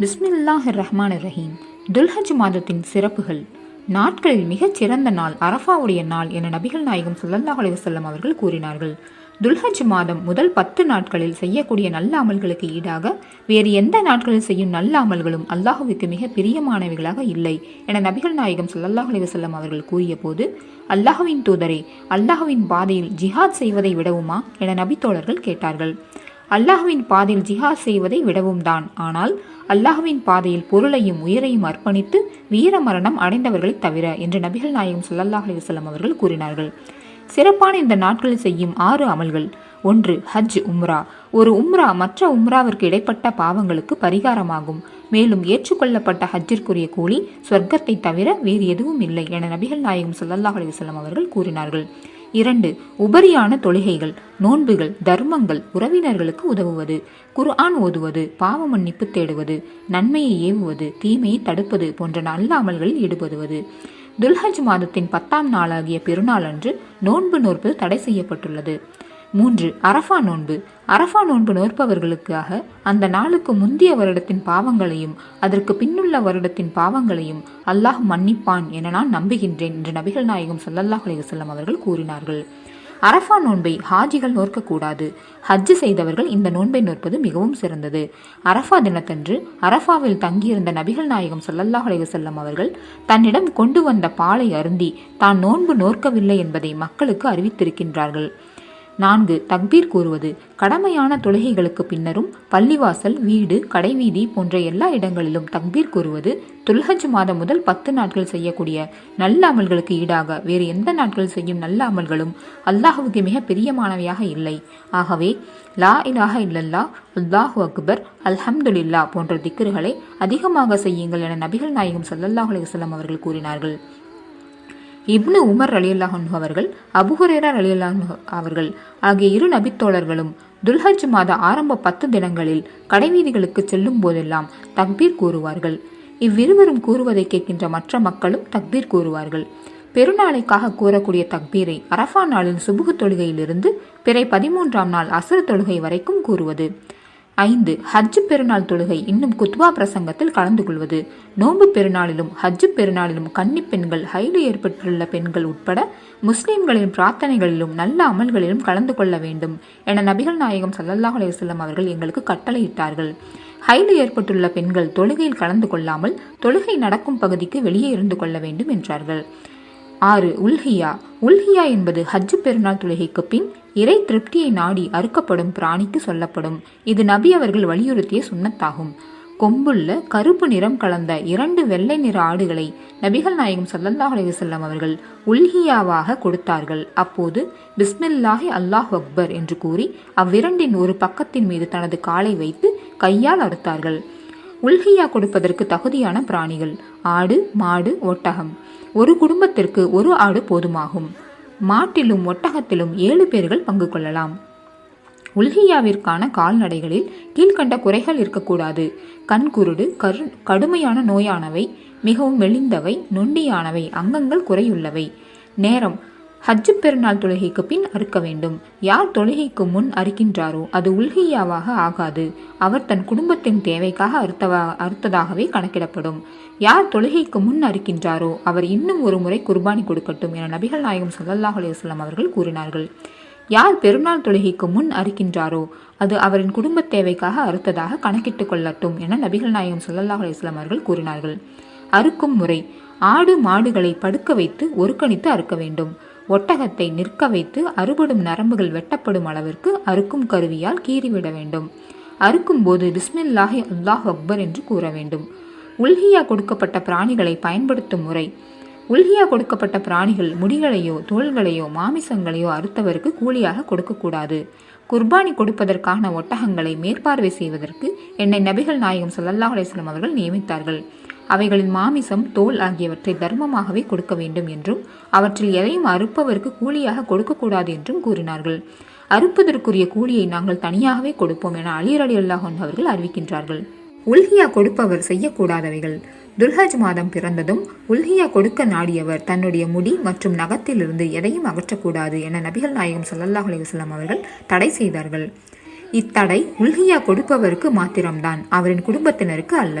பிஸ்மில்லாஹ் ரஹ்மான் ரஹீம் துல்ஹஜ் மாதத்தின் சிறப்புகள். நாட்களில் மிகச் சிறந்த நாள் அரஃபாவுடைய நாள் என நபிகள் நாயகம் சுல்லல்லாஹ் அலுவலம் அவர்கள் கூறினார்கள். துல்ஹஜ் மாதம் முதல் பத்து நாட்களில் செய்யக்கூடிய நல்ல அமல்களுக்கு ஈடாக வேறு எந்த நாட்களில் செய்யும் நல்ல அமல்களும் அல்லாஹுவுக்கு மிக பிரியமானவைகளாக இல்லை என நபிகள் நாயகம் சுல்லல்லாஹ் அலைஹி அவர்கள் கூறிய போது அல்லாஹுவின் தூதரே அல்லாஹுவின் பாதையில் ஜிஹாத் செய்வதை விடவுமா? என நபித்தோழர்கள் கேட்டார்கள். அல்லாஹுவின் பாதையில் ஜிஹாத் செய்வதை விடவும் தான். ஆனால் அல்லாஹுவின் பாதையில் பொருளையும் உயிரையும் அர்ப்பணித்து வீர மரணம் அடைந்தவர்களைத் தவிர என்று நபிகள் நாயகம் ஸல்லல்லாஹு அலிவசல்லம் அவர்கள் கூறினார்கள். சிறப்பான இந்த நாட்களில் செய்யும் ஆறு அமல்கள். ஒன்று ஹஜ் உம்ரா. ஒரு உம்ரா மற்ற உம்ராவிற்கு இடைப்பட்ட பாவங்களுக்கு பரிகாரமாகும். மேலும் ஏற்றுக்கொள்ளப்பட்ட ஹஜ்ஜிற்குரிய கூலி சொர்க்கத்தை தவிர வேறு எதுவும் இல்லை என நபிகள் நாயகம் ஸல்லல்லாஹு அலிவசல்லம் அவர்கள் கூறினார்கள். இரண்டு உபரியான தொழுகைகள் நோன்புகள் தர்மங்கள் உறவினர்களுக்கு உதவுவது. குர்ஆன் ஓதுவது பாவ மன்னிப்பு தேடுவது நன்மையை ஏவுவது தீமையை தடுப்பது போன்ற நல்ல அமல்களில் ஈடுபடுவது. துல்ஹஜ் மாதத்தின் பத்தாம் நாளாகிய பெருநாள் அன்று நோன்பு நோற்பது தடை செய்யப்பட்டுள்ளது. மூன்று அரஃபா நோன்பு. அரஃபா நோன்பு நோற்பவர்களுக்காக அந்த நாளுக்கு முந்தைய வருடத்தின் பாவங்களையும் அதற்கு பின்னுள்ள வருடத்தின் பாவங்களையும் அல்லாஹ் மன்னிப்பான் என நான் நம்புகின்றேன் என்று நபிகள் நாயகம் சல்லல்லாஹ் அலிவசல்லம் அவர்கள் கூறினார்கள். அரஃபா நோன்பை ஹாஜிகள் நோற்கக்கூடாது. ஹஜ்ஜு செய்தவர்கள் இந்த நோன்பை நோற்பது மிகவும் சிறந்தது. அரஃபா தினத்தன்று அரஃபாவில் தங்கியிருந்த நபிகள் நாயகம் சல்லல்லாஹ் அலைஹி அவர்கள் தன்னிடம் கொண்டு வந்த பாலை அருந்தி தான் நோன்பு நோற்கவில்லை என்பதை மக்களுக்கு அறிவித்திருக்கின்றார்கள். நான்கு தக்பீர் கூறுவது கடமையான தொழுகைகளுக்கு பின்னரும் பள்ளிவாசல் வீடு கடைவீதி போன்ற எல்லா இடங்களிலும் தக்பீர் கூறுவது துல்ஹஜ் மாதம் முதல் பத்து நாட்கள் செய்யக்கூடிய நல்ல அமல்களுக்கு ஈடாக வேறு எந்த நாட்கள் செய்யும் நல்ல அமல்களும் அல்லாஹுவுக்கு மிக பிரியமானவையாக இல்லை. ஆகவே லா இலாஹ இல்லல்லா அல்லாஹு அக்பர் அல்ஹம்துலில்லா போன்ற திக்கர்களை அதிகமாக செய்யுங்கள் என நபிகள் நாயகம் ஸல்லல்லாஹு அலைஹி அவர்கள் கூறினார்கள். இப்னு உமர் அலியல்லாஹன் அவர்கள் அபுஹுரேரா அலியல்லாஹ் அவர்கள் ஆகிய இரு நபித்தோழர்களும் துல்ஹஜ் மாத ஆரம்ப பத்து தினங்களில் கடைவீதிகளுக்கு செல்லும் போதெல்லாம் தக்பீர் கூறுவார்கள். இவ்விருவரும் கூறுவதை கேட்கின்ற மற்ற மக்களும் தக்பீர் கூறுவார்கள். பெருநாளைக்காக கூறக்கூடிய தக்பீரை அரஃபா நாளின் சுபுகு தொழுகையிலிருந்து பிறை பதிமூன்றாம் நாள் அசுர தொழுகை வரைக்கும் கூறுவது. ஐந்து ஹஜ்ஜு பெருநாள் தொழுகை இன்னும் குத்வா பிரசங்கத்தில் கலந்து கொள்வது. நோன்பு பெருநாளிலும் ஹஜ்ஜு பெருநாளிலும் கன்னி பெண்கள் ஹைடு ஏற்பட்டுள்ள பெண்கள் உட்பட முஸ்லிம்களின் பிரார்த்தனைகளிலும் நல்ல அமல்களிலும் கலந்து கொள்ள வேண்டும் என நபிகள் நாயகம் சல்லல்லாஹ் அலைஹி அவர்கள் எங்களுக்கு கட்டளையிட்டார்கள். ஹைடு ஏற்பட்டுள்ள பெண்கள் தொழுகையில் கலந்து கொள்ளாமல் தொழுகை நடக்கும் பகுதிக்கு வெளியே இருந்து கொள்ள வேண்டும் என்றார்கள். ஆறு உல்ஹியா. உல்ஹியா என்பது ஹஜ்ஜு பெருநாள் தொழுகைக்கு பின் இறை திருப்தியை நாடி அறுக்கப்படும் பிராணிக்கு சொல்லப்படும். இது நபி அவர்கள் வலியுறுத்திய சுண்ணத்தாகும். கொம்புள்ள கருப்பு நிறம் கலந்த இரண்டு வெள்ளை நிற ஆடுகளை நபிகள் நாயகம் ஸல்லல்லாஹு அலைஹி அவர்கள் உல்ஹியாவாக கொடுத்தார்கள். அப்போது பிஸ்மில்லாஹி அல்லாஹ் அக்பர் என்று கூறி அவ்விரண்டின் ஒரு பக்கத்தின் மீது தனது காலை வைத்து கையால் அறுத்தார்கள். உல்ஹியா கொடுப்பதற்கு தகுதியான பிராணிகள். ஆடு மாடு ஒட்டகம். ஒரு குடும்பத்திற்கு ஒரு ஆடு போதுமாகும். மாட்டிலும் ஒட்டகத்திலும் ஏழு பேர்கள் பங்கு கொள்ளலாம். உல்ஹியாவிற்கான கால்நடைகளில் கீழ்கண்ட குறைகள் இருக்கக்கூடாது. கண்குருடு கரு கடுமையான நோயானவை மிகவும் மெலிந்தவை நொண்டியானவை அங்கங்கள் குறையுள்ளவை. நேரம் ஹஜ்ஜு பெருநாள் தொழுகைக்கு பின் அறுக்க வேண்டும். யார் தொழுகைக்கு முன் அறுக்கின்றாரோ அது உல்ஹியாவாக ஆகாது. அவர் தன் குடும்பத்தின் தேவைக்காக அறுத்தவா அறுத்ததாகவே கணக்கிடப்படும். யார் தொழுகைக்கு முன் அறுக்கின்றாரோ அவர் இன்னும் ஒரு முறை குர்பானி கொடுக்கட்டும் என நபிகள் நாயகம் சல்லாஹ் அலைஹி அவர்கள் கூறினார்கள். யார் பெருநாள் தொழுகைக்கு முன் அறுக்கின்றாரோ அது அவரின் குடும்பத் தேவைக்காக அறுத்ததாக கணக்கிட்டுக் கொள்ளட்டும் என நபிகள் நாயகம் சல்லாஹ் அலைஹி அவர்கள் கூறினார்கள். அறுக்கும் முறை ஆடு மாடுகளை படுக்க வைத்து ஒருக்கணித்து அறுக்க வேண்டும். ஒட்டகத்தை நிற்க வைத்து அறுபடும் நரம்புகள் வெட்டப்படும் அளவிற்கு அறுக்கும் கருவியால் கீறிவிட வேண்டும். அறுக்கும் போது பிஸ்மில்லாஹி அல்லாஹ் அக்பர் என்று கூற வேண்டும். உல்ஹியா கொடுக்கப்பட்ட பிராணிகளை பயன்படுத்தும் முறை. உல்ஹியா கொடுக்கப்பட்ட பிராணிகள் முடிகளையோ தோள்களையோ மாமிசங்களையோ அறுத்தவருக்கு கூலியாக கொடுக்கக்கூடாது. குர்பானி கொடுப்பதற்கான ஒட்டகங்களை மேற்பார்வை செய்வதற்கு என்னை நபிகள் நாயகம் சல்லல்லாஹ் அலைஹி அவர்கள் நியமித்தார்கள். அவைகளின் மாமிசம் தோல் ஆகியவற்றை தர்மமாகவே கொடுக்க வேண்டும் என்றும் அவற்றில் எதையும் அறுப்பவருக்கு கூலியாக கொடுக்கக்கூடாது என்றும் கூறினார்கள். அறுப்பதற்குரிய கூலியை நாங்கள் தனியாகவே கொடுப்போம் என அலி அலி அல்லாஹன் அவர்கள் அறிவிக்கின்றார்கள். உல்ஹியா கொடுப்பவர் செய்யக்கூடாதவைகள். துல்ஹஜ் மாதம் பிறந்ததும் உல்ஹியா கொடுக்க நாடியவர் தன்னுடைய முடி மற்றும் நகத்திலிருந்து எதையும் அகற்றக்கூடாது என நபிகள் நாயகம் ஸல்லல்லாஹு அலிவசல்லாம் அவர்கள் தடை செய்தார்கள். இத்தடை உல்ஹியா கொடுப்பவருக்கு மாத்திரம்தான் அவரின் குடும்பத்தினருக்கு அல்ல.